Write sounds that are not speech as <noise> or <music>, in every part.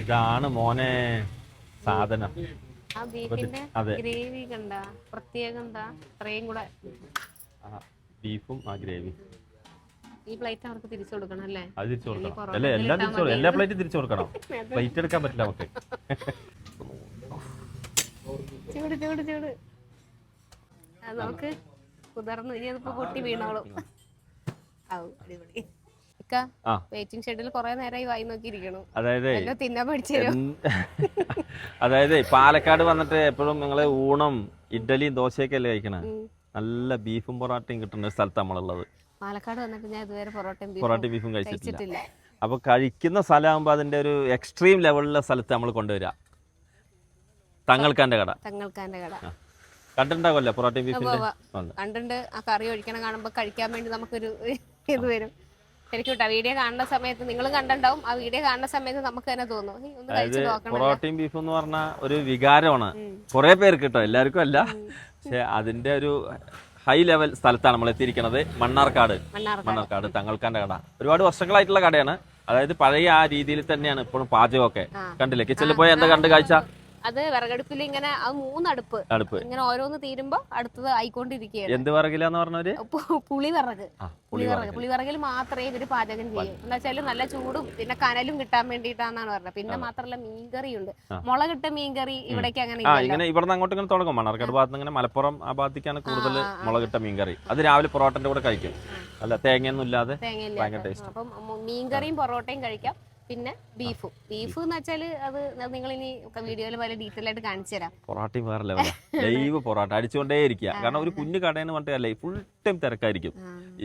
ഇതാണ് മോനെ സാധനം. അതെ. ഗ്രേവി കണ്ട? പ്രത്യേകം എന്താ? ഇത്രയും കൂടെ ബീഫും ആ ഗ്രേവി. ഈ പ്ലേറ്റ് അവർക്ക് തിരിച്ചു കൊടുക്കണം അല്ലേ? അത് തിരിച്ചു ഇനി കൊടുക്കണം. അല്ലേ എല്ലാം തിരിച്ചു കൊടുക്കണം. എല്ലാ പ്ലേറ്റും തിരിച്ചു കൊടുക്കണം. <laughs> പ്ലേറ്റ് എടുക്കാൻ പറ്റില്ല നമുക്ക് ചൂട് ചൂട് ചൂട്. അത് നമുക്ക് കുതിർന്നു ഇനി അതിപ്പോ പൊട്ടി വീണോളും. ആവും അടിപൊളി. ഇക്ക വെയിറ്റിംഗ് ഷെഡിൽ കുറെ നേരമായി വായി നോക്കിയിരിക്കണു. അതായത് എല്ലാം തിന്നാൻ പഠിച്ചു <laughs> അതായത് പാലക്കാട് വന്നിട്ട് എപ്പോഴും നിങ്ങൾ ഊണം ഇഡ്ഡലിയും ദോശയൊക്കെ അല്ലേ കഴിക്കണേ നല്ല ബീഫും പൊറോട്ടയും കിട്ടുന്ന ഒരു സ്ഥലത്ത് നമ്മളുള്ളത്. പാലക്കാട് വന്നിട്ട് ഞാൻ ഇതുവരെ പൊറോട്ടയും പൊറോട്ടയും ബീഫും ബീഫും കഴിച്ചിട്ടില്ല. കഴിച്ചിട്ടില്ല. അപ്പൊ കഴിക്കുന്ന സ്ഥലമാകുമ്പോ അതിന്റെ ഒരു എക്സ്ട്രീം ലെവലിലെ സ്ഥലത്ത് നമ്മൾ കൊണ്ടുവരാ. തങ്ങൾക്കാന്റെ കട. തങ്ങൾക്കാന്റെ കട. കണ്ടിട്ടുണ്ടാവുമല്ലോ പൊറോട്ട ബീഫിന്റെ കണ്ടിട്ടുണ്ട്. ആ കറി ഒഴിക്കണം കാണുമ്പോ കഴിക്കാൻ വേണ്ടി നമുക്കൊരു ഇത് വരും. ശരിക്കും വീഡിയോ കാണുന്ന സമയത്ത് നിങ്ങളും കണ്ടിട്ടുണ്ടാവും. ആ വീഡിയോ കാണുന്ന സമയത്ത് നമുക്ക് തന്നെ തോന്നും. പൊറോട്ടയും ബീഫ് എന്ന് പറഞ്ഞ ഒരു വികാരമാണ്. കുറെ പേർക്ക് കേട്ടോ എല്ലാവർക്കും അല്ല. പക്ഷെ അതിന്റെ ഒരു ഹൈ ലെവൽ സ്ഥലത്താണ് നമ്മൾ എത്തിയിരിക്കുന്നത്. മണ്ണാർക്കാട്. മണ്ണാർക്കാട്. മണ്ണാർക്കാട് തങ്ങൾക്കാന്റെ കട. ഒരുപാട് വർഷങ്ങളായിട്ടുള്ള കടയാണ്. അതായത് പഴയ ആ രീതിയിൽ തന്നെയാണ് ഇപ്പോഴും പാചകമൊക്കെ കണ്ടില്ലേ? കിച്ചണിൽ പോയി എന്താ കണ്ട് കാഴ്ച? അത് വിറകടുപ്പിൽ ഇങ്ങനെ അത് മൂന്നടുപ്പ്. അടുപ്പ്. ഇങ്ങനെ ഓരോന്ന് തീരുമ്പോ അടുത്തത് ആയിക്കൊണ്ടിരിക്കുകയാണ്. എന്ത് പറകില്ലാന്ന് പറഞ്ഞവര്? പു- പുളിവിറക്. ആ, പുളിവിറക്. പുളിവിറകിൽ മാത്രമേ ഇവർ പാചകം ചെയ്യൂ. എന്താ വെച്ചാൽ നല്ല ചൂടും പിന്നെ കനലും കിട്ടാൻ വേണ്ടിയിട്ടാന്നാണ് പറഞ്ഞത്. പിന്നെ മാത്രമല്ല മീൻകറിയുണ്ട്. മുളകിട്ട മീൻകറി ഇവിടേക്ക് അങ്ങനെ ആ ഇങ്ങനെ ഇവിടുന്ന് അങ്ങോട്ട് ഇങ്ങനെ തുടങ്ങും. മണർക്കാട് ഭാഗത്ത് ഇങ്ങനെ മലപ്പുറം ആ ഭാഗത്തേക്കാണ് കൂടുതൽ മുളകിട്ട മീൻകറി. അത് രാവിലെ പൊറോട്ടന്റെ കൂടെ കഴിക്കും. അല്ല തേങ്ങയൊന്നും ഇല്ലാതെ തേങ്ങയില്ല. ഭയങ്കര ടേസ്റ്റ്. അപ്പം മീൻകറിയും പൊറോട്ടയും കഴിക്കാം. പിന്നെ ബീഫ്. ബീഫ്. എന്ന് വെച്ചാൽ അത് നിങ്ങൾ ഇനി വീഡിയോയിൽ വളരെ ഡീറ്റെയിൽ ആയിട്ട് കാണിച്ചു തരാം. പൊറാട്ടയും വേറെ ലെവലാ <laughs> ലൈവ് പൊറോട്ട അടിച്ചുകൊണ്ടേ ഇരിക്കുക. കാരണം ഒരു കുഞ്ഞു കടയെന്ന് പറഞ്ഞിട്ടല്ലേ ഫുൾ ടൈം തിരക്കായിരിക്കും.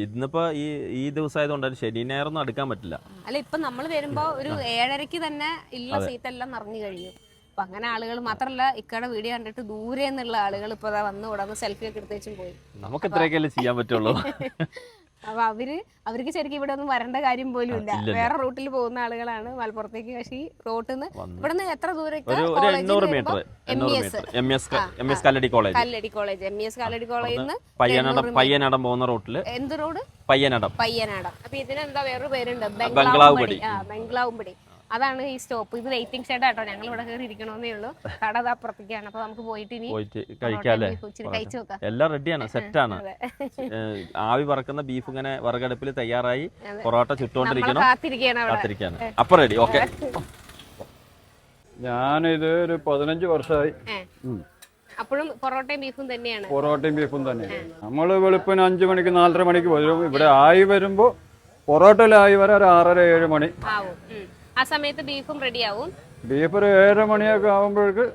ഇന്നിപ്പോ ഈ ഈ ദിവസം ആയതുകൊണ്ട് ശനി ഞായറൊന്നും അടുക്കാൻ പറ്റില്ല. അല്ല ഇപ്പൊ നമ്മൾ വരുമ്പോ ഒരു ഏഴരക്ക് തന്നെ ഇല്ല സീറ്റ് എല്ലാം നിറഞ്ഞു കഴിഞ്ഞു അപ്പൊ അങ്ങനെ ആളുകൾ മാത്രല്ല ഇക്കടെ വീഡിയോ കണ്ടിട്ട് ദൂരെ നിന്നുള്ള ആളുകൾ ഇപ്പൊ വന്ന് ഉടന്ന് സെൽഫി ഒക്കെ എടുത്തേച്ചും പോയി. നമുക്ക് ഇത്രയൊക്കെ ചെയ്യാൻ പറ്റുള്ളൂ. <laughs> അപ്പൊ അവർ അവർക്ക് ശരിക്കും ഇവിടെ ഒന്നും വരേണ്ട കാര്യം പോലും ഇല്ല. വേറെ റൂട്ടിൽ പോകുന്ന ആളുകളാണ് മലപ്പുറത്തേക്ക്. പക്ഷേ ഈ റോട്ടിൽ നിന്ന്. ഇവിടെ നിന്ന് എത്ര ദൂരം ഒരു ഒരു എണ്ണൂറ് മീറ്റർ എണ്ണൂറ് metre M S M S Kalladi college. Kalladi college. M S Kalladi കോളേജിൽ നിന്ന് പയ്യനടം പയ്യനടം പോകുന്ന റൂട്ടിൽ എന്ത് റോഡ്? പയ്യനടം. പയ്യനാടം. അപ്പൊ ഇതിനെന്താ വേറൊരു പേരുണ്ട്? ബംഗ്ലാവ് ബംഗ്ലാവുംപടി. ആ ബംഗ്ലാവുംപടി. അതാണ് ഈ സ്റ്റോപ്പ്. ഇത് വെയിറ്റിംഗ് ഷെഡ് ആട്ടോ. ഞങ്ങൾ ഇവിടെ കയറി ഇരിക്കണമെന്നേ ഉള്ളൂ. കട അത് അപ്പുറത്തേക്കാണ് അപ്പൊ നമുക്ക് പോയിട്ട് ഇനി പോയിട്ട് കഴിക്കാല്ലേ കഴിച്ചു നോക്കാം. എല്ലാം റെഡിയാണ് സെറ്റാണ് ആണ്. ആവി പറക്കുന്ന ബീഫ് ഇങ്ങനെ വിറകടുപ്പിൽ തയ്യാറായി പൊറോട്ട ചുട്ടുകൊണ്ടിരിക്കണം. കാത്തിരിക്കുകയാണ് അവിടെ. കാത്തിരിക്കാണ് അപ്പൊ റെഡി ഓക്കെ ഞാനിത് ഒരു പതിനഞ്ച് വർഷമായി. അപ്പോഴും പൊറോട്ടയും ബീഫും തന്നെയാണ്. പൊറോട്ടയും ബീഫും തന്നെ നമ്മൾ വെളുപ്പിന് അഞ്ചു മണിക്ക് നാലര മണിക്ക് വരും. ഇവിടെ ആയി വരുമ്പോ പൊറോട്ടയിലായി വരാൻ ഒരു ആറര ഏഴ് മണി. ആ സമയത്ത് ബീഫും റെഡിയാവും. ബീഫ് ഒരു ഏഴര മണിയൊക്കെ ആവുമ്പോഴേക്ക്.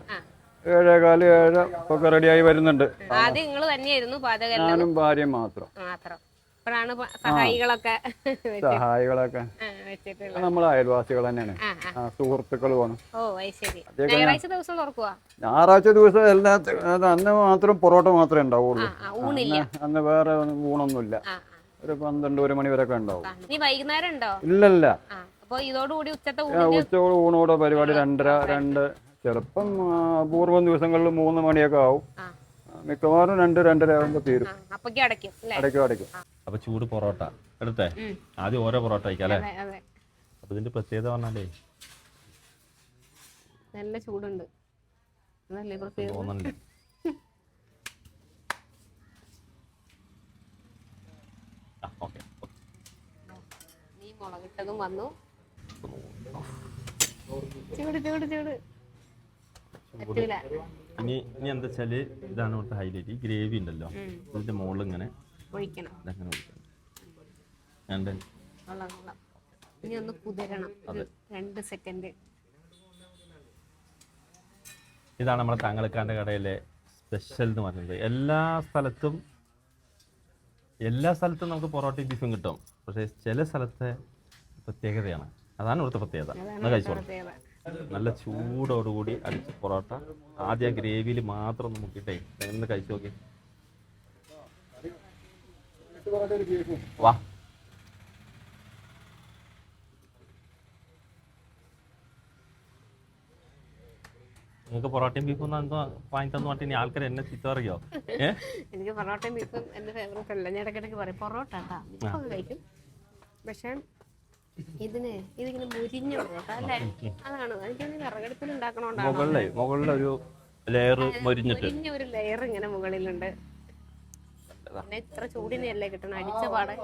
ഏഴേകാൽ ഏഴര ഒക്കെ റെഡിയായി വരുന്നുണ്ട്. ആദ്യം നിങ്ങൾ തന്നെയായിരുന്നു പാചകം ഞാനും ഭാര്യയും മാത്രം. മാത്രം. ഇപ്പോഴാണ് സഹായികളൊക്കെ സഹായികളൊക്കെ. നമ്മൾ അയൽവാസികൾ തന്നെയാണ്. സുഹൃത്തുക്കളുമാണ് ഓ ശരി. ഞായറാഴ്ച ദിവസം തുറക്കുവാ? ഞായറാഴ്ച ദിവസം എല്ലാ അന്ന് മാത്രം പൊറോട്ട മാത്രമേ ഉണ്ടാവുള്ളൂ. അന്ന് വേറെ ഊണൊന്നുമില്ല. ഒരു പന്ത്രണ്ട് ഒരു മണി ഒക്കെ ഉണ്ടാവും ഇല്ലല്ല. അപ്പൊ ഇതോടുകൂടി ഉച്ചത്തെ ഉച്ചയോട് ഊണോടെ പരിപാടി രണ്ടര രണ്ട് ചിലപ്പം പൂർവം ദിവസങ്ങളിൽ മൂന്ന് മണിയൊക്കെ ആവും. മിക്കവാറും രണ്ട് രണ്ടര ആകുമ്പോ തീരും. അടയ്ക്കും അടയ്ക്കും അപ്പൊ ചൂട് പൊറോട്ട. എടുത്തേ? ആദ്യം ഓരോ പൊറോട്ട അല്ലേ അതെ അതെ. അപ്പൊ ഇതിന്റെ പ്രത്യേകത പറഞ്ഞാലേ? നല്ല ചൂടുണ്ട്. തോന്നുന്നുണ്ട് നീ മുളകിട്ടതും വന്നു. ചൂട് ചൂട് ചൂട്. പറ്റൂല. ഇനി ഇനി എന്താ വെച്ചാൽ ഇതാണ് ഇവിടുത്തെ ഹൈലൈറ്റ് ഈ ഗ്രേവി ഉണ്ടല്ലോ. ഇതിന്റെ മുകളിൽ ഇങ്ങനെ ഒഴിക്കണം. ഇതങ്ങനെ ഒഴിക്കണം. രണ്ട്. കൊള്ളാം കൊള്ളാം ഇനി ഒന്ന് കുതിരണം. ഒരു രണ്ട് സെക്കൻഡ് ഇതാണ് നമ്മുടെ താങ്കളക്കാന്റെ കടയിലെ സ്പെഷ്യൽ എന്ന് പറയുന്നത്. എല്ലാ സ്ഥലത്തും എല്ലാ സ്ഥലത്തും നമുക്ക് പൊറോട്ടയും ബീഫും കിട്ടും. പക്ഷേ ചില സ്ഥലത്തെ പ്രത്യേകതയാണ്. അതാണ് ഇവിടുത്തെ പ്രത്യേകത. ഒന്ന് കഴിച്ചോളൂ. നല്ല ചൂടോടുകൂടി അടിച്ച പൊറോട്ട. ആദ്യം ഗ്രേവിയിൽ മാത്രം ഒന്ന് മുക്കിയിട്ടേ. ഒന്ന് കഴിച്ചു നോക്കി. വാ. നിങ്ങൾക്ക് പൊറോട്ടയും ബീഫും വാങ്ങി തന്നു പറഞ്ഞിട്ട് ഇനി ആൾക്കാർ എന്നെ ചീത്ത അറിയോ ഏ? എനിക്ക് പൊറോട്ടയും ബീഫും എന്റെ ഫേവറേറ്റ് അല്ല. ഞാൻ ഇടയ്ക്കിടയ്ക്ക് പറയും പൊറോട്ട കഴിക്കും. പക്ഷെ ഇതിന് ഇതിങ്ങനെ മുരിഞ്ഞു പൊറോട്ട അല്ലേ? അതാണ്. എനിക്ക് വിറകടുപ്പിൽ ഉണ്ടാക്കണോണ്ടാണ് മുകളിലെ മുകളിലൊരു ലെയർ മുരിഞ്ഞിട്ട്. മുരിഞ്ഞ ഒരു ലെയർ ഇങ്ങനെ മുകളിലുണ്ട്. പിന്നെ ഇത്ര ചൂടിനെയല്ലേ കിട്ടണം? അടിച്ച പാടെ.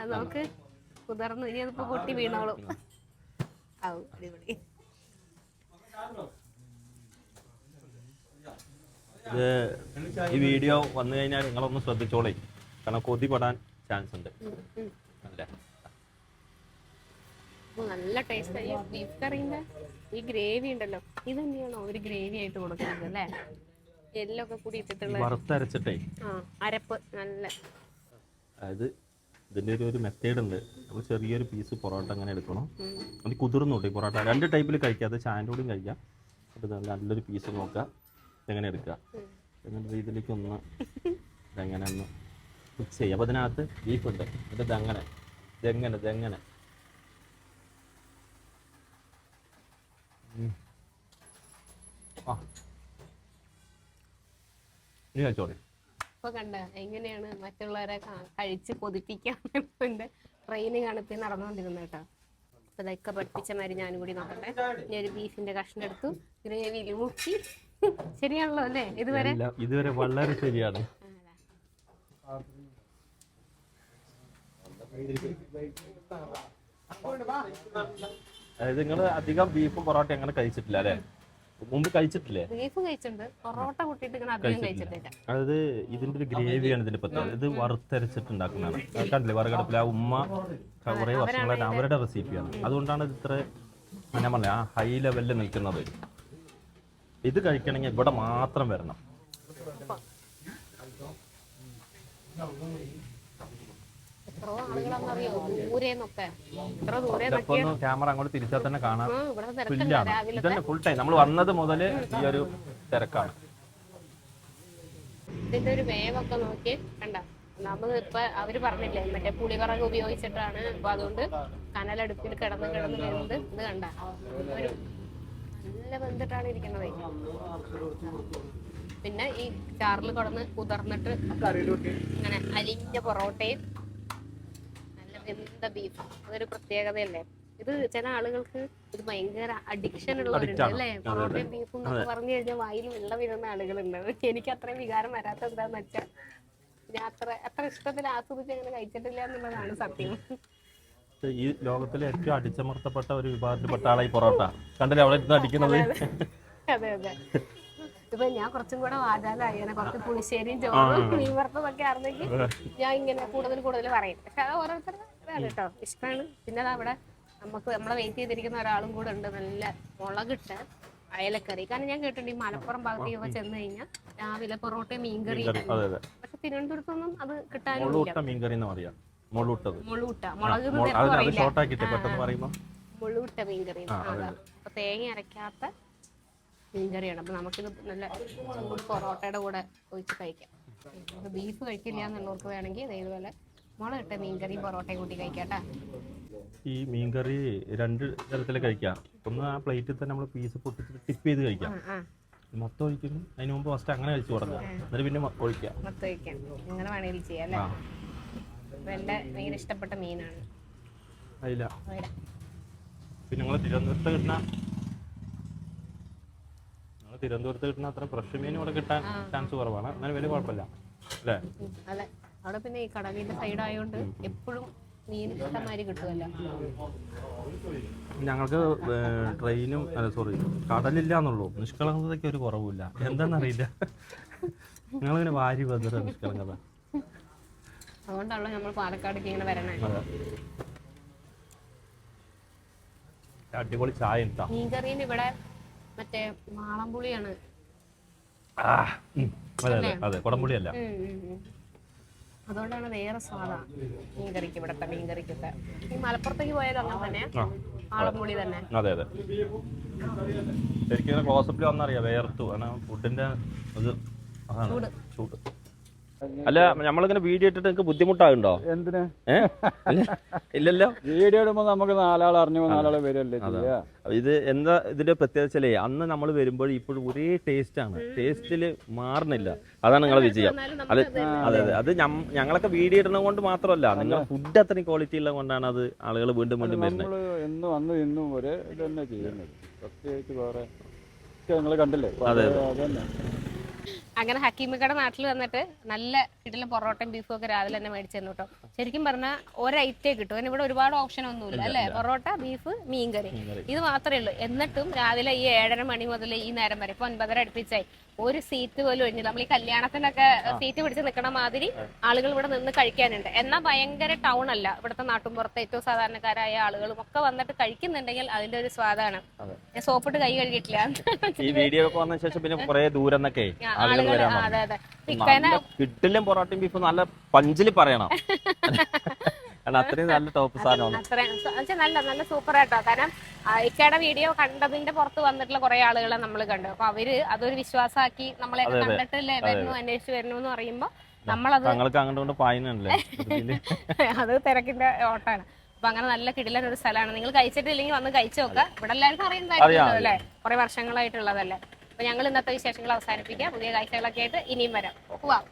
അത് നമുക്ക് കുതിർന്നു ഇനി അതിപ്പോ പൊട്ടി വീണോളും. ആവും അടിപൊളി. ഇത് ഈ വീഡിയോ വന്നു കഴിഞ്ഞാൽ നിങ്ങളൊന്ന് ശ്രദ്ധിച്ചോളേ. കാരണം കൊതിപ്പെടാൻ പെടാൻ ചാൻസ് ഉണ്ട്. അല്ലേ? നല്ല ടേസ്റ്റ് ഈ ബീഫ് കറീന്റെ ഈ ഗ്രേവി ഉണ്ടല്ലോ ഇത് തന്നെയാണോ ഒരു ഗ്രേവി ആയിട്ട് കൊടുക്കുന്നത് അല്ലേ? എല്ലൊക്കെ കൂടി ഇട്ടിട്ടുള്ള വറുത്തരച്ചിട്ടേ. ആ അരപ്പ് നല്ല. അതായത് ഇതിന്റെ ഒരു ഒരു മെത്തേഡ് ഉണ്ട്. നമ്മൾ ചെറിയൊരു പീസ് പൊറോട്ട അങ്ങനെ എടുക്കണം. അത് കുതിർന്നോട്ടെ പൊറോട്ട. രണ്ട് ടൈപ്പിൽ കഴിക്കാം. അത് ചായന്റെ കൂടെയും കഴിക്കാം. അത് നല്ലൊരു പീസ് നോക്കുക. ഇതെങ്ങനെ എടുക്കുക. എന്നിട്ട് ഇതിലേക്ക് ഒന്ന് ഇതെങ്ങനെ ഒന്ന് മിക്സ് ചെയ്യുക അപ്പോൾ അതിനകത്ത് ബീഫ് ഉണ്ട്. എന്നിട്ട് ഇതെങ്ങനെ? ഇതെങ്ങനെ? ഇതെങ്ങനെ ഉം. ആ ഇനി കഴിച്ചോളി ഇപ്പൊ കണ്ട എങ്ങനെയാണ് മറ്റുള്ളവരെ കഴിച്ച് കൊതിപ്പിക്കാൻ ട്രെയിനിങ് ആണ് ഇപ്പൊ ഈ നടന്നുകൊണ്ടിരുന്നത് കേട്ടോ അപ്പൊ ഇതൊക്കെ പഠിപ്പിച്ച മാതിരി ഞാനും കൂടി നോക്കട്ടെ. ഒരു ബീഫിന്റെ കഷ്ണം എടുത്തു ഗ്രേവിയിൽ മുക്കി. ശരിയാണല്ലോ അല്ലേ? ഇതുവരെ? ഇതുവരെ വളരെ ശരിയാണ്. അതായത് നിങ്ങൾ അധികം ബീഫും പൊറോട്ട അങ്ങനെ കഴിച്ചിട്ടില്ല അല്ലേ? മുമ്പ് കഴിച്ചിട്ടില്ലേ? ബീഫ് കഴിച്ചിട്ടുണ്ട്. പൊറോട്ട കൂട്ടിയിട്ട് അധികം കഴിച്ചിട്ടില്ല. അതായത് ഇതിന്റെ ഒരു ഗ്രേവിയാണ് ഇതിന്റെ പ്രത്യേകത ഇത് വറുത്തരച്ചിട്ടുണ്ടാക്കുന്നതാണ്. കണ്ടില്ലേ? വറുകടപ്പിലെ ആ ഉമ്മ കുറേ വർഷങ്ങളായിട്ട് അവരുടെ റെസിപ്പിയാണ് അതുകൊണ്ടാണ് ഇത് ഇത്ര ഞാൻ പറഞ്ഞത് ആ ഹൈ ലെവലിൽ നിൽക്കുന്നത്. ഇത് കഴിക്കണമെങ്കിൽ ഇവിടെ മാത്രം വരണം. എത്രയോ ആളുകളെന്നറിയോ? ദൂരെന്നൊക്കെ. എത്ര ദൂരെ ഇപ്പൊ ഒന്ന് ക്യാമറ അങ്ങോട്ട് തിരിച്ചാൽ തന്നെ കാണാം. ആ ഇവിടെ തിരക്കില്ല ഇതന്നെ ഫുൾ ടൈം നമ്മൾ വന്നത് മുതൽ ഈ ഒരു തിരക്കാണ്. ഇതിന്റെ ഒരു വേവൊക്കെ നോക്കി. കണ്ട? നമ്മൾ ഇപ്പൊ അവർ പറഞ്ഞില്ലേ മറ്റേ പുളിവിറക് ഉപയോഗിച്ചിട്ടാണ്. അപ്പൊ അതുകൊണ്ട് കനലടുപ്പിൽ കിടന്ന് കിടന്ന് വെന്ത് ഇത് കണ്ട? ഒരു നല്ല വെന്തിട്ടാണ് ഇരിക്കുന്നത്. പിന്നെ ഈ ചാറിൽ കിടന്ന് കുതിർന്നിട്ട് ഇങ്ങനെ അലിഞ്ഞ പൊറോട്ടയും വെന്ത ബീഫ് അതൊരു പ്രത്യേകതയല്ലേ? ഇത് ചില ആളുകൾക്ക് ഇത് ഭയങ്കര അഡിക്ഷൻ ഉള്ളവരുണ്ട്. അല്ലേ? പൊറോട്ടയും ബീഫും എന്നൊക്കെ പറഞ്ഞു കഴിഞ്ഞാൽ വായിൽ വെള്ളം വീഴുന്ന ആളുകളുണ്ട്. എനിക്ക് അത്രയും വികാരം വരാത്ത എന്താന്ന് വെച്ചാൽ ഞാൻ അത്ര അത്ര ഇഷ്ടത്തിൽ ആസ്വദിച്ച് അങ്ങനെ കഴിച്ചിട്ടില്ല എന്നുള്ളതാണ് സത്യം. ഈ ലോകത്തിലെ ഏറ്റവും അടിച്ചമർത്തപ്പെട്ട ഒരു വിഭാഗത്തിൽപ്പെട്ട ആളായി പൊറോട്ട. കണ്ടില്ലേ അവിടെ ഇരുന്ന് അടിക്കുന്നത്? അതെ അതെ. ഇപ്പൊ ഞാൻ കുറച്ചും കൂടെ വാചാലായി. കുറച്ച് പുളിശ്ശേരിയും ചോറും മീൻ വറുത്തതൊക്കെ ആയിരുന്നെങ്കിൽ ഞാൻ ഇങ്ങനെ കൂടുതൽ കൂടുതൽ പറയും. പക്ഷെ അത് ഓരോരുത്തരുടെ ഇതാണ് കേട്ടോ. ഇഷ്ടമാണ്. പിന്നെ അത് അവിടെ നമുക്ക് നമ്മളെ വെയിറ്റ് ചെയ്തിരിക്കുന്ന ഒരാളും കൂടെ ഉണ്ട്. നല്ല മുളകിട്ട് അയലക്കറി. കാരണം ഞാൻ കേട്ടിട്ടുണ്ട് ഈ മലപ്പുറം ഭാഗത്തേക്കൊക്കെ ചെന്ന് കഴിഞ്ഞാൽ രാവിലെ പൊറോട്ടയും മീൻകറി പക്ഷെ തിരുവനന്തപുരത്തൊന്നും അത് കിട്ടാനില്ല മുളൂട്ട മുളക് മുളൂട്ട മീൻകറി അപ്പൊ തേങ്ങ അരക്കാത്ത മീൻകറിയാണ്. അപ്പൊ നമുക്കിത് നല്ല പൊറോട്ടയുടെ കൂടെ ഒഴിച്ച് കഴിക്കാം. ബീഫ് കഴിക്കില്ല എന്നുള്ളവർക്ക് വേണമെങ്കിൽ ഇതുപോലെ മുളകിട്ട മീൻകറി പൊറോട്ടയും കൂട്ടി കഴിക്കാട്ടാ. ഈ മീൻകറി രണ്ട് തരത്തിൽ കഴിക്കാം. ഒന്ന് ആ പ്ലേറ്റിൽ തന്നെ നമ്മൾ പീസ് പൊട്ടിച്ചിട്ട് ടിപ്പ് ചെയ്ത് കഴിക്കാം. മൊത്തം ഒഴിക്കുന്നു അതിന് മുമ്പ് ഫസ്റ്റ് അങ്ങനെ കഴിച്ചു കൊടുക്കാം. എന്നിട്ട് പിന്നെ ഒഴിക്കാം. മൊത്തം ഒഴിക്കാം. അങ്ങനെ വേണമെങ്കിൽ ചെയ്യാം അല്ലേ? എന്റെ ഭയങ്കര ഇഷ്ടപ്പെട്ട മീനാണ്. അതില്ല പിന്നെ ഞങ്ങൾ തിരുവനന്തപുരത്ത് കിട്ടുന്ന ഞങ്ങൾ തിരുവനന്തപുരത്ത് കിട്ടുന്ന അത്ര ഫ്രഷ് മീൻ ഇവിടെ കിട്ടാൻ ചാൻസ് കുറവാണ്. എന്നാലും വലിയ കുഴപ്പമില്ല. അല്ലേ? അതെ. അവിടെ പിന്നെ ഈ കടലിന്റെ സൈഡ് ആയതുകൊണ്ട് എപ്പോഴും മീൻ ഇഷ്ടമാതിരി കിട്ടുമല്ലോ ഞങ്ങൾക്ക് ട്രെയിനും അല്ല സോറി കടലില്ല എന്നുള്ളൂ നിഷ്കളങ്കതയ്ക്ക് ഒരു കുറവില്ല എന്താണെന്നറിയില്ല. ഞങ്ങളിങ്ങനെ വാരി വന്നിട്ട് നിഷ്കളങ്കത. അതുകൊണ്ടാണല്ലോ നമ്മൾ പാലക്കാടേക്ക് ഇങ്ങനെ വരണേ. അടിപൊളി ചായ ഉണ്ടാ മീൻകറിന് ഇവിടെ മറ്റേ മാളംപുളിയാണ്. ഉം. അതെ അതെ കുടംപുളിയല്ല. അതുകൊണ്ടാണ് വേറെ സ്വാദാ മീൻകറിക്ക് ഇവിടുത്തെ മീൻകറിക്കൊക്കെ. ഈ മലപ്പുറത്തേക്ക് പോയത് അങ്ങനെ തന്നെ? ആ. മാളംപുളി തന്നെ. അതെ അതെ. ശരിക്കും ക്ലോസപ്പിൽ വന്നറിയാം വേർത്തു. കാരണം ഫുഡിന്റെ ഇത് ചൂട്. അല്ല നമ്മളിങ്ങനെ വീഡിയോ ഇട്ടിട്ട് നിങ്ങൾക്ക് ബുദ്ധിമുട്ടാകുണ്ടോ എന്തിന്? ഇല്ലല്ലോ. വീഡിയോ ഇടുമ്പോ നമുക്ക് നാലാൾ അറിഞ്ഞു നാലാൾ വരല്ലേ ചെയ്യാ? ഇത് എന്താ ഇതിന്റെ പ്രത്യേകത വെച്ചാലേ അന്ന് നമ്മൾ വരുമ്പോൾ ഇപ്പോഴും ഒരേ ടേസ്റ്റ് ആണ്. ടേസ്റ്റിൽ മാറുന്നില്ല. അതാണ് നിങ്ങളെ വിജയം. അത് അതെ അതെ. അതെ ഞങ്ങളൊക്കെ വീഡിയോ ഇടുന്നത് കൊണ്ട് മാത്രമല്ല നിങ്ങൾ ഫുഡ് അത്രയും ക്വാളിറ്റി ഉള്ള കൊണ്ടാണ് അത് ആളുകൾ വീണ്ടും വീണ്ടും വരുന്നത്. എന്നും അന്നും ഇന്നും ഒരേ ഇത് തന്നെ ചെയ്യുന്നത്. പ്രത്യേകിച്ച് വേറെ. നിങ്ങൾ കണ്ടില്ലേ? അതെ, അത്. അങ്ങനെ ഹക്കീമിക്കയുടെ നാട്ടിൽ വന്നിട്ട് നല്ല കിടിലും പൊറോട്ടയും ബീഫും ഒക്കെ രാവിലെ തന്നെ മേടിച്ചു തന്നു കേട്ടോ. ശരിക്കും പറഞ്ഞാൽ ഒരൈറ്റേ കിട്ടും. അതിന് ഇവിടെ ഒരുപാട് ഓപ്ഷൻ ഒന്നുമില്ല അല്ലേ? പൊറോട്ട ബീഫ് മീൻകറി. ഇത് മാത്രമേ ഉള്ളൂ. എന്നിട്ടും രാവിലെ ഈ ഏഴര മണി മുതൽ ഈ നേരം വരെ ഇപ്പൊ ഒൻപതര അടുപ്പിച്ചായി. ഒരു സീറ്റ് പോലും ഒഴിഞ്ഞില്ല നമ്മൾ ഈ കല്യാണത്തിനൊക്കെ സീറ്റ് പിടിച്ച് നിൽക്കണ മാതിരി ആളുകൾ ഇവിടെ നിന്ന് കഴിക്കാനുണ്ട്. എന്നാൽ ഭയങ്കര ടൗൺ അല്ല. ഇവിടുത്തെ നാട്ടുമ്പുറത്തെ ഏറ്റവും സാധാരണക്കാരായ ആളുകളും ഒക്കെ വന്നിട്ട് കഴിക്കുന്നുണ്ടെങ്കിൽ അതിന്റെ ഒരു സ്വാദാണ്. ഞാൻ സോപ്പിട്ട് കൈ കഴുകിയിട്ടില്ല. ഈ വീഡിയോ ഒക്കെ വന്ന ശേഷം പിന്നെ കുറെ ദൂരം എന്നൊക്കെ ആളുകൾ അതെ അതെ. കിട്ടിലും പൊറോട്ടയും ബീഫും നല്ല പഞ്ചിൽ പറയണം. <laughs> കാരണം അത്രയും നല്ല ടോപ്പ് സാധനമാണ്. അത്രയും. നല്ല നല്ല സൂപ്പർ ആയിട്ടോ. കാരണം ഇക്കയുടെ വീഡിയോ കണ്ടതിന്റെ പുറത്ത് വന്നിട്ടുള്ള കുറെ ആളുകളെ നമ്മൾ കണ്ടു. അപ്പൊ അവർ അതൊരു വിശ്വാസമാക്കി നമ്മളെ കണ്ടിട്ടില്ലേ? വരുന്നു അന്വേഷിച്ചു വരുന്നു എന്ന് പറയുമ്പോ നമ്മളത് തങ്ങൾക്ക് അങ്ങോട്ട് <laughs> അത് തിരക്കിന്റെ ഓട്ടാണ്. അപ്പൊ അങ്ങനെ നല്ല കിടിലൻ ഒരു സ്ഥലമാണ്. നിങ്ങൾ കഴിച്ചിട്ടില്ലെങ്കിൽ വന്ന് കഴിച്ചു നോക്കുക ഇവിടെ എല്ലാവർക്കും അറിയുന്നതായിരിക്കുമല്ലോ അല്ലേ? കുറെ വർഷങ്ങളായിട്ടുള്ളതല്ലേ? അപ്പൊ ഞങ്ങൾ ഇന്നത്തെ വിശേഷങ്ങൾ അവസാനിപ്പിക്കാം. പുതിയ കാഴ്ചകളൊക്കെ ആയിട്ട് ഇനിയും വരാം. പോവാം.